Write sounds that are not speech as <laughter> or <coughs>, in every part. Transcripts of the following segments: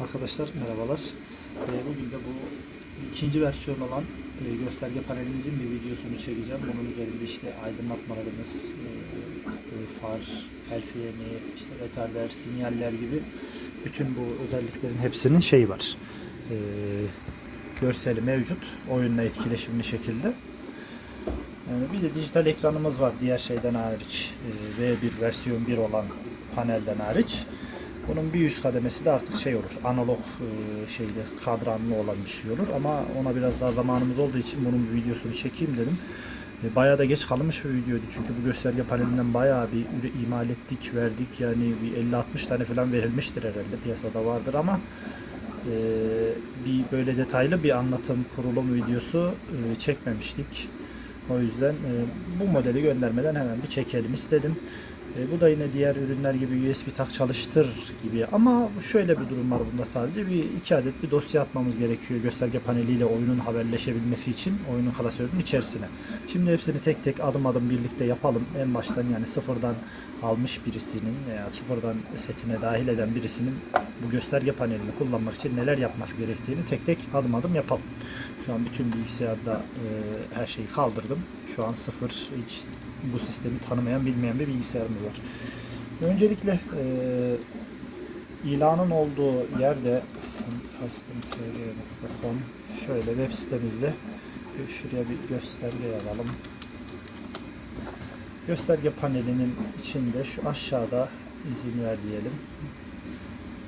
Arkadaşlar merhabalar. Ee, Bugün de bu ikinci versiyon olan e, gösterge panelimizin bir videosunu çekeceğim. Bunun üzerinde işte aydınlatmalarımız, e, e, far, el freni, işte retarder, sinyaller gibi bütün bu özelliklerin hepsinin şeyi var. Görseli mevcut. Oyunla etkileşimli şekilde. Yani bir de dijital ekranımız var diğer şeyden hariç. E, V1 versiyon 1 olan panelden hariç. Bunun bir üst kademesi de artık şey olur. Analog e, şeyde kadranlı olan bir şey olur. Ama ona biraz daha zamanımız olduğu için bunun bir videosunu çekeyim dedim. E, bayağı da geç kalmış bir videoydu. Çünkü bu gösterge panelinden bayağı bir imal ettik, verdik. Yani bir 50-60 tane falan verilmiştir herhalde. Piyasada vardır ama e, bir böyle detaylı bir anlatım, kurulum videosu çekmemiştik. O yüzden bu modeli göndermeden hemen bir çekelim istedim. E, bu da yine diğer ürünler gibi USB tak çalıştır gibi ama şöyle bir durum var bunda sadece bir iki adet bir dosya atmamız gerekiyor gösterge paneliyle oyunun haberleşebilmesi için oyunun klasörünün içerisine. Şimdi hepsini tek tek adım adım birlikte yapalım. En baştan yani sıfırdan almış birisinin veya sıfırdan setine dahil eden birisinin bu gösterge panelini kullanmak için neler yapması gerektiğini tek tek adım adım yapalım. Şu an bütün bilgisayarda e, her şeyi kaldırdım. Şu an sıfır hiç bu sistemi tanımayan bilmeyen bir bilgisayarımız var. Öncelikle e, ilanın olduğu yerde custom.com şöyle web sitemizde bir şuraya bir gösterge alalım. Gösterge panelinin içinde şu aşağıda izin ver diyelim.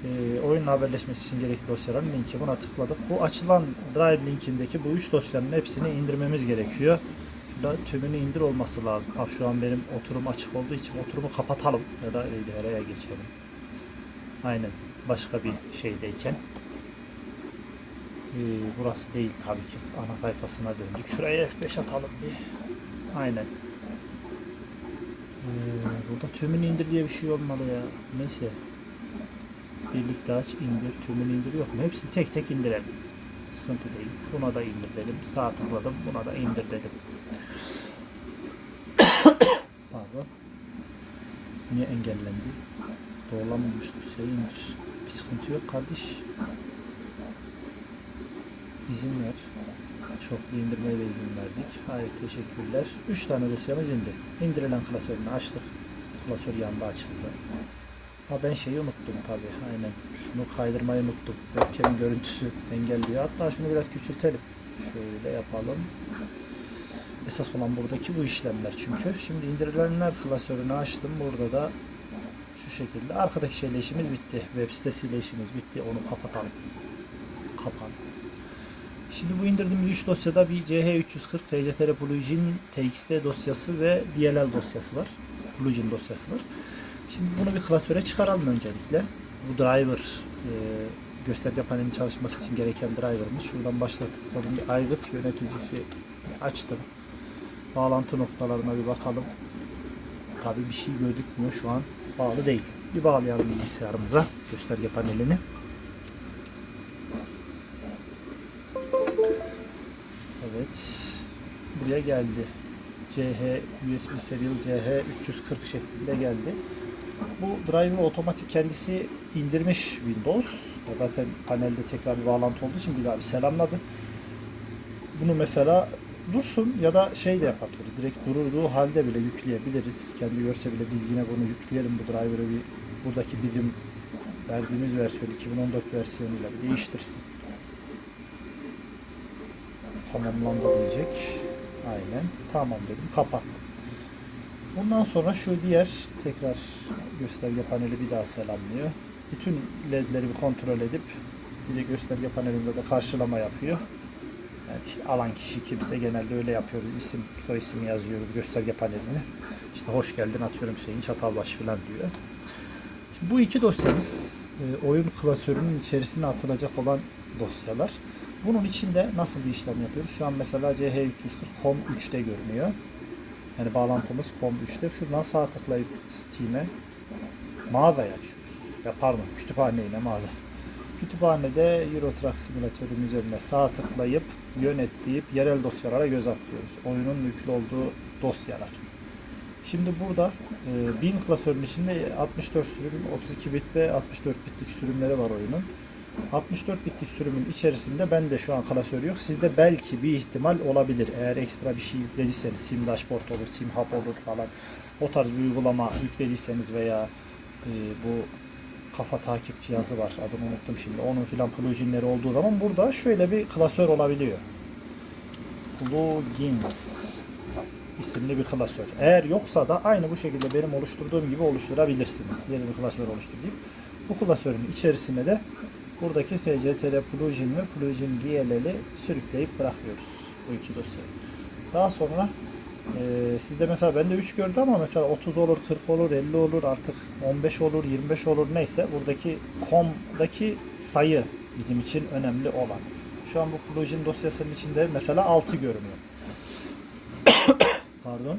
E, oyunla haberleşmesi için gerekli dosyaların linki buna tıkladık. Bu açılan drive linkindeki bu üç dosyanın hepsini indirmemiz gerekiyor. Şurada tümünü indir olması lazım. Ha, şu an benim oturum açık olduğu için oturumu kapatalım ya da araya geçelim. Aynen başka bir şeydeyken. Ee, burası değil tabii ki. Ana sayfasına döndük. Şuraya F5 atalım bir. Aynen. Ee, burada tümünü indir diye bir şey olmalı ya. Neyse. Birlikte aç, indir, tümünü indir yok mu? Hepsini tek tek indirelim. Sıkıntı değil. Buna da indir dedim. Sağ tıkladım. Buna da indir dedim. Pardon. Niye engellendi? Doğrulanmamıştı. Şey indir. Bir sıkıntı yok kardeş. İzin ver. Çoklu indirmeye de izin verdik. Hayır teşekkürler. 3 tane dosyamız indi. İndirilen klasörünü açtık. Klasör yanında açıldı. Ha ben şeyi unuttum tabi. Aynen. Şunu kaydırmayı unuttum. Webcam'in görüntüsü engelliyor. Hatta şunu biraz küçültelim. Şöyle yapalım. Esas olan buradaki bu işlemler çünkü. Şimdi indirilenler klasörünü açtım. Burada da şu şekilde. Arkadaki şeyle işimiz bitti. Web sitesiyle işimiz bitti. Onu kapatalım. Kapan. Şimdi bu indirdiğim 3 dosyada bir CH340 TCTR plugin TXT dosyası ve DLL dosyası var. Plugin dosyası var. Şimdi bunu bir klasöre çıkaralım öncelikle. Bu driver e, gösterge panelinin çalışması için gereken driver'ımız. Şuradan başlattık. Bir aygıt yöneticisi açtım. Bağlantı noktalarına bir bakalım. Tabii bir şey gözükmüyor şu an. Bağlı değil. Bir bağlayalım bilgisayarımıza gösterge panelini. Evet. Buraya geldi. CH USB serial CH 340 şeklinde geldi. Bu driver otomatik kendisi indirmiş Windows. Zaten panelde tekrar bir bağlantı olduğu için bir daha bir selamladı. Bunu mesela dursun ya da şey de yapabiliriz. Direkt dururduğu halde bile yükleyebiliriz. Kendi görse bile biz yine bunu yükleyelim bu driver'ı bir buradaki bizim verdiğimiz versiyon 2014 versiyonuyla bir değiştirsin. Tamamlandı diyecek. Aynen. Tamam dedim. Kapattım. Bundan sonra şu diğer tekrar gösterge paneli bir daha selamlıyor. Bütün ledleri bir kontrol edip bir de gösterge panelinde de karşılama yapıyor. Yani alan kişi kimse genelde öyle yapıyoruz. İsim, soy isim yazıyoruz gösterge paneline. İşte hoş geldin atıyorum Hüseyin Çatalbaş falan diyor. Şimdi bu iki dosyamız e, oyun klasörünün içerisine atılacak olan dosyalar. Bunun içinde nasıl bir işlem yapıyoruz? Şu an mesela CH340 COM 3'te görünüyor. Yani bağlantımız COM 3'te. Şuradan sağ tıklayıp Steam'e mağazayı açıyoruz. Ya pardon kütüphane yine mağazası. Kütüphanede Euro Truck simülatörün üzerine sağ tıklayıp yönet deyip yerel dosyalara göz atıyoruz. Oyunun yüklü olduğu dosyalar. Şimdi burada e, 1000 klasörün içinde 64 sürüm, 32 bit ve 64 bitlik sürümleri var oyunun. 64 bitlik sürümün içerisinde ben de şu an klasör yok. Sizde belki bir ihtimal olabilir. Eğer ekstra bir şey yüklediyseniz sim dashboard olur, sim hub olur falan. O tarz bir uygulama yüklediyseniz veya e, bu kafa takip cihazı var. Adını unuttum şimdi. Onun filan pluginleri olduğu zaman burada şöyle bir klasör olabiliyor. Plugins isimli bir klasör. Eğer yoksa da aynı bu şekilde benim oluşturduğum gibi oluşturabilirsiniz. Yeni bir klasör oluşturayım. Bu klasörün içerisine de buradaki FCTR plugin ve plugin GLL'i sürükleyip bırakıyoruz bu iki dosyayı. Daha sonra e, sizde mesela bende 3 gördü ama mesela 30 olur, 40 olur, 50 olur, artık 15 olur, 25 olur neyse buradaki com'daki sayı bizim için önemli olan. Şu an bu plugin dosyasının içinde mesela 6 görünüyor. <coughs> Pardon.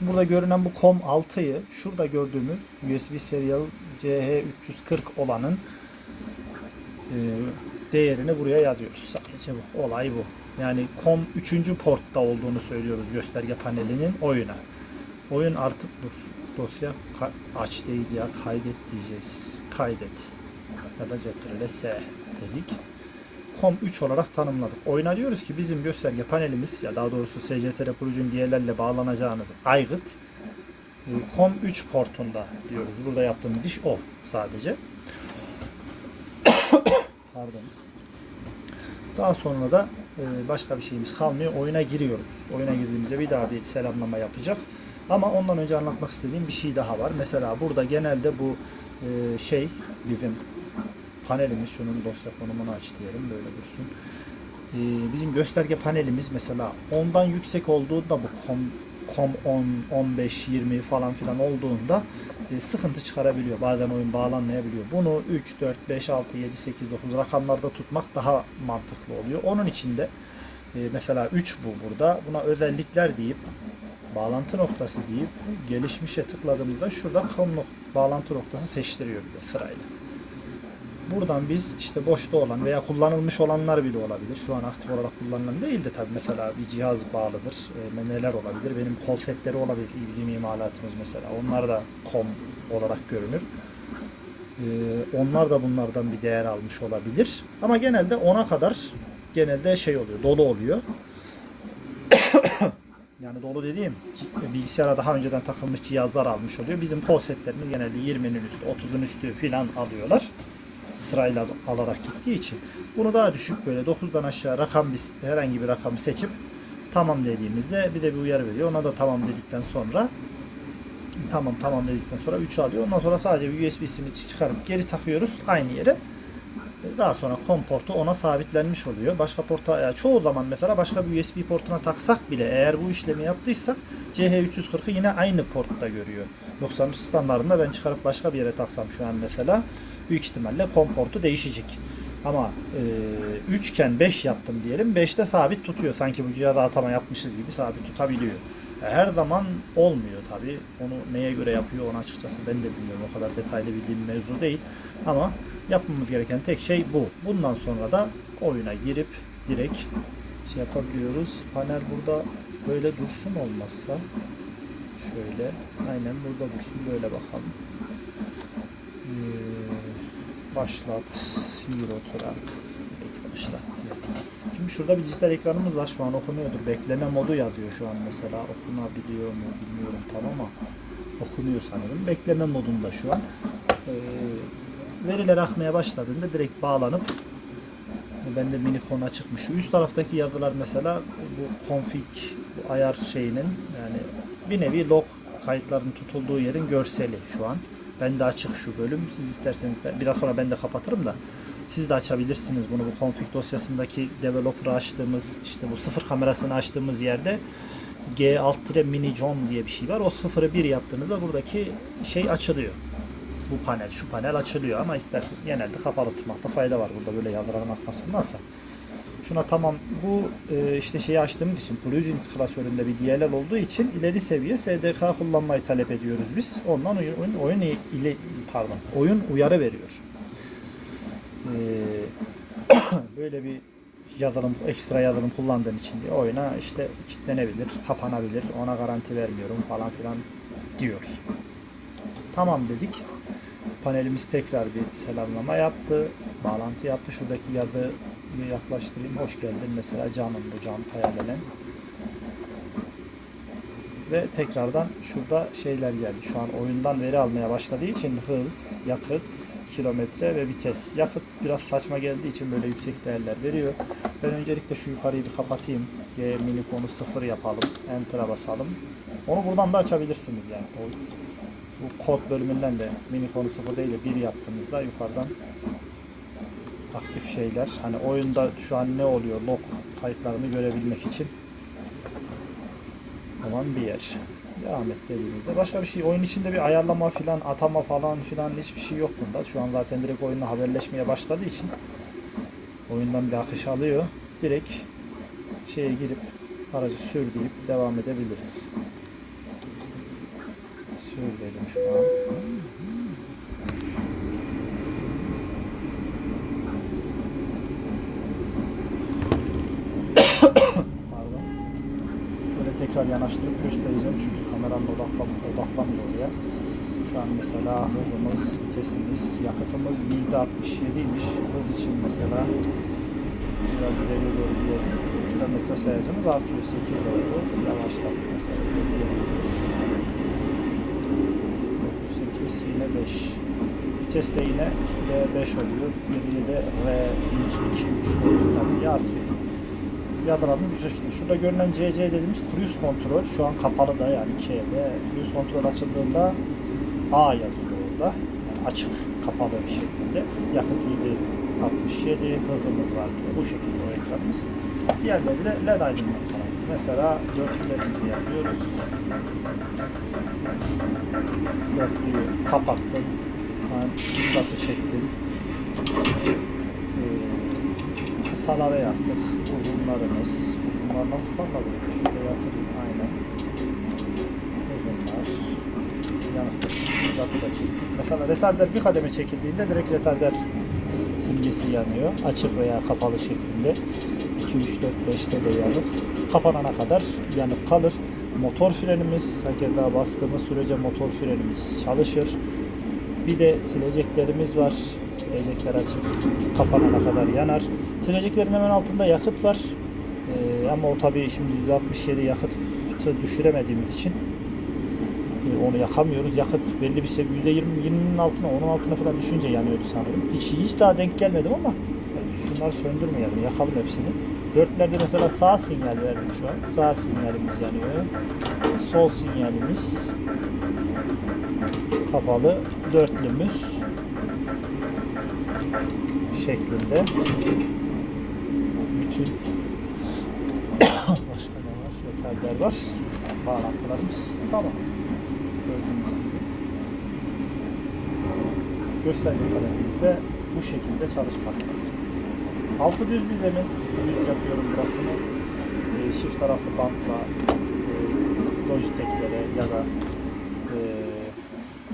Burada görünen bu COM 6'yı şurada gördüğümüz USB Serial CH340 olanın e, değerini buraya yazıyoruz. Sadece bu. Olay bu. Yani COM 3. portta olduğunu söylüyoruz gösterge panelinin oyuna. Oyun artık dur. Dosya aç değil ya kaydet diyeceğiz. Kaydet. Ya da CTRL S dedik. COM 3 olarak tanımladık. Oyuna diyoruz ki bizim gösterge panelimiz ya daha doğrusu SCTR plugin DLL bağlanacağınız aygıt e, COM 3 portunda diyoruz. Burada yaptığımız iş o sadece. <coughs> Pardon. Daha sonra da e, başka bir şeyimiz kalmıyor. Oyuna giriyoruz. Oyuna girdiğimizde bir daha bir selamlama yapacak. Ama ondan önce anlatmak istediğim bir şey daha var. Mesela burada genelde bu e, şey bizim panelimiz şunun dosya konumunu aç diyelim böyle dursun. Ee, bizim gösterge panelimiz mesela ondan yüksek olduğunda bu com, com 10, 15, 20 falan filan olduğunda e, sıkıntı çıkarabiliyor. Bazen oyun bağlanmayabiliyor. Bunu 3, 4, 5, 6, 7, 8, 9 rakamlarda tutmak daha mantıklı oluyor. Onun için de e, mesela 3 bu burada. Buna özellikler deyip bağlantı noktası deyip gelişmişe tıkladığımızda şurada com bağlantı noktası seçtiriyor bize sırayla. Buradan biz işte boşta olan veya kullanılmış olanlar bile olabilir. Şu an aktif olarak kullanılan değil de tabii mesela bir cihaz bağlıdır. E, neler olabilir? Benim kol setleri olabilir. Bizim imalatımız mesela. Onlar da com olarak görünür. E, onlar da bunlardan bir değer almış olabilir. Ama genelde 10'a kadar genelde şey oluyor. Dolu oluyor. <coughs> Yani dolu dediğim bilgisayara daha önceden takılmış cihazlar almış oluyor. Bizim kol setlerimiz genelde 20'nin üstü, 30'un üstü filan alıyorlar sırayla alarak gittiği için bunu daha düşük böyle 9'dan aşağı rakam bir, herhangi bir rakamı seçip tamam dediğimizde bir de bir uyarı veriyor. Ona da tamam dedikten sonra tamam tamam dedikten sonra 3 alıyor. Ondan sonra sadece bir USB'sini çıkarıp geri takıyoruz aynı yere. Daha sonra COM portu ona sabitlenmiş oluyor. Başka porta yani çoğu zaman mesela başka bir USB portuna taksak bile eğer bu işlemi yaptıysak CH340'ı yine aynı portta görüyor. Yoksa standartında ben çıkarıp başka bir yere taksam şu an mesela büyük ihtimalle portu değişecek. Ama e, 3 iken 5 yaptım diyelim. 5'te sabit tutuyor. Sanki bu cihaza atama yapmışız gibi sabit tutabiliyor. E, Her zaman olmuyor tabi. Onu neye göre yapıyor onu açıkçası ben de bilmiyorum. O kadar detaylı bildiğim mevzu değil. Ama yapmamız gereken tek şey bu. Bundan sonra da oyuna girip direkt şey yapabiliyoruz. Panel burada böyle dursun olmazsa şöyle aynen burada dursun böyle bakalım. Başlat Euro Truck başlat. Şimdi şurada bir dijital ekranımız var şu an okunuyordur. Bekleme modu yazıyor şu an mesela. Okunabiliyor mu bilmiyorum tam ama okunuyor sanırım. Bekleme modunda şu an. Ee, veriler akmaya başladığında direkt bağlanıp bende mini konu çıkmış. Şu üst taraftaki yazılar mesela bu config bu ayar şeyinin yani bir nevi log kayıtların tutulduğu yerin görseli şu an. Bende açık şu bölüm. Siz isterseniz ben- biraz sonra ben de kapatırım da siz de açabilirsiniz bunu bu config dosyasındaki developer'ı açtığımız işte bu sıfır kamerasını açtığımız yerde G alt tire mini John diye bir şey var. O sıfırı bir yaptığınızda buradaki şey açılıyor. Bu panel, şu panel açılıyor ama isterseniz genelde kapalı tutmakta fayda var burada böyle yazıların akmasındansa. Şuna tamam bu e, işte şeyi açtığımız için plugins klasöründe bir DLL olduğu için ileri seviye SDK kullanmayı talep ediyoruz biz. Ondan oyun oyun, ile pardon oyun uyarı veriyor. E, <coughs> böyle bir yazılım ekstra yazılım kullandığın için diye oyuna işte kilitlenebilir, kapanabilir, ona garanti vermiyorum falan filan diyor. Tamam dedik. panelimiz tekrar bir selamlama yaptı. Bağlantı yaptı. Şuradaki yazıyı yaklaştırayım. Hoş geldin. Mesela canım bu can hayalelen. Ve tekrardan şurada şeyler geldi. Şu an oyundan veri almaya başladığı için hız, yakıt, kilometre ve vites. Yakıt biraz saçma geldiği için böyle yüksek değerler veriyor. Ben öncelikle şu yukarıyı bir kapatayım. G minikonu sıfır yapalım. Enter'a basalım. Onu buradan da açabilirsiniz yani. O, bu kod bölümünden de minikonu sıfır değil de 1 yaptığınızda yukarıdan aktif şeyler. Hani oyunda şu an ne oluyor log kayıtlarını görebilmek için olan bir yer. Devam et dediğimizde başka bir şey oyun içinde bir ayarlama filan atama falan filan hiçbir şey yok bunda. Şu an zaten direkt oyunla haberleşmeye başladığı için oyundan bir akış alıyor. Direkt şeye girip aracı sür devam edebiliriz. Sür şu an. Pardon. Şöyle tekrar yanaştırıp göstereceğim çünkü kameramla odaklan odaklanmıyor oraya. Şu an mesela hızımız, vitesimiz, yakıtımız %67'ymiş. Hız için mesela biraz ileriye doğru gidelim. Kilometre sayacağımız artıyor. 8 oldu. Yavaşladık mesela. 8 yine 5. Vites de yine R5 oluyor. 1'de de R1, 2, 3, 4 tabii artıyor bu şekilde. Şurada görünen CC dediğimiz cruise kontrol. Şu an kapalı da yani K'de. Cruise kontrol açıldığında A yazıyor orada. Yani açık, kapalı bir şekilde. Yakıt 67 hızımız var diyor. Bu şekilde o ekranımız. Diğerleri de LED aydınlatma. Mesela dörtlülerimizi yapıyoruz. Dörtlüyü kapattım. Şu an çektim. Ee, kısalara yaptık. Uzunlarımız. Uzunlar nasıl bakabilir? Şurada yatırayım aynen. Uzunlar. Yanık imdatı da çektim. Mesela retarder bir kademe çekildiğinde direkt retarder simgesi yanıyor. Açık veya kapalı şeklinde. 2, 3, 4, 5'te de yanık. Kapanana kadar yanık kalır. Motor frenimiz, hakeza bastığımız sürece motor frenimiz çalışır. Bir de sileceklerimiz var. Silecekler açık. Kapanana kadar yanar. Sileceklerin hemen altında yakıt var. Ee, ama o tabii şimdi 167 yakıtı düşüremediğimiz için e, onu yakamıyoruz. Yakıt belli bir seviye %20'nin altına, onun altına falan düşünce yanıyordu sanırım. Hiç, hiç daha denk gelmedim ama yani şunları söndürmeyelim, yakalım hepsini. Dörtlerde mesela sağ sinyal verdim şu an. Sağ sinyalimiz yanıyor. Sol sinyalimiz kapalı. Dörtlümüz şeklinde. Bütün <coughs> başka ne var? Yeterler var. Bağlantılarımız tamam. Gördüğünüz gibi. Gösterge kalemimizde bu şekilde çalışmakta. Altı düz bir zemin. Düz yapıyorum burasını. E, çift taraflı bantla e, Logitech'lere ya da e,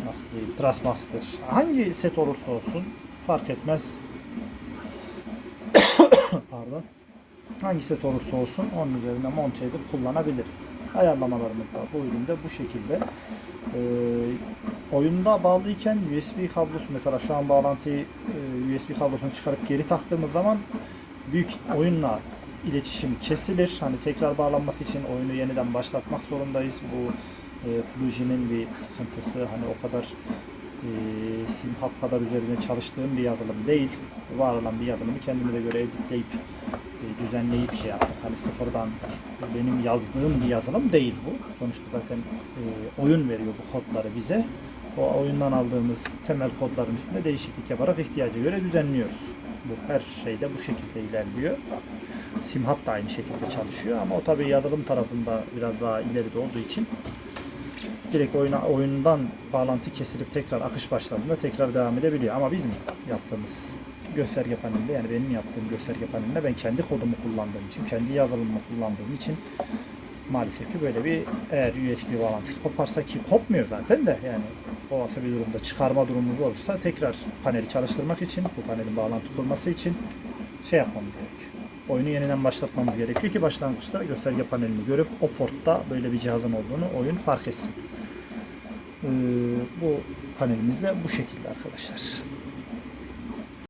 nasıl diyeyim Trustmaster hangi set olursa olsun fark etmez. <coughs> Pardon. Hangi set olursa olsun onun üzerine monte edip kullanabiliriz. Ayarlamalarımız da bu üründe bu şekilde. Ee, oyunda bağlıyken USB kablosu mesela şu an bağlantıyı e, USB kablosunu çıkarıp geri taktığımız zaman büyük oyunla iletişim kesilir. Hani tekrar bağlanması için oyunu yeniden başlatmak zorundayız. Bu e, Fluji'nin bir sıkıntısı. Hani o kadar e, SimHub kadar üzerine çalıştığım bir yazılım değil. Var olan bir yazılımı kendimize göre editleyip düzenleyip şey yaptık. Hani sıfırdan benim yazdığım bir yazılım değil bu. Sonuçta zaten e, oyun veriyor bu kodları bize. O oyundan aldığımız temel kodların üstünde değişiklik yaparak ihtiyaca göre düzenliyoruz. Bu her şeyde bu şekilde ilerliyor. SimHub da aynı şekilde çalışıyor ama o tabii yazılım tarafında biraz daha ileride olduğu için direkt oyuna, oyundan bağlantı kesilip tekrar akış başladığında tekrar devam edebiliyor. Ama bizim yaptığımız gösterge panelinde yani benim yaptığım gösterge panelinde ben kendi kodumu kullandığım için, kendi yazılımımı kullandığım için maalesef ki böyle bir eğer USB bağlantısı koparsa ki kopmuyor zaten de yani olası bir durumda çıkarma durumumuz olursa tekrar paneli çalıştırmak için bu panelin bağlantı kurması için şey yapmamız gerekiyor. Oyunu yeniden başlatmamız gerekiyor ki başlangıçta gösterge panelini görüp o portta böyle bir cihazın olduğunu oyun fark etsin. Ee, bu panelimiz de bu şekilde arkadaşlar.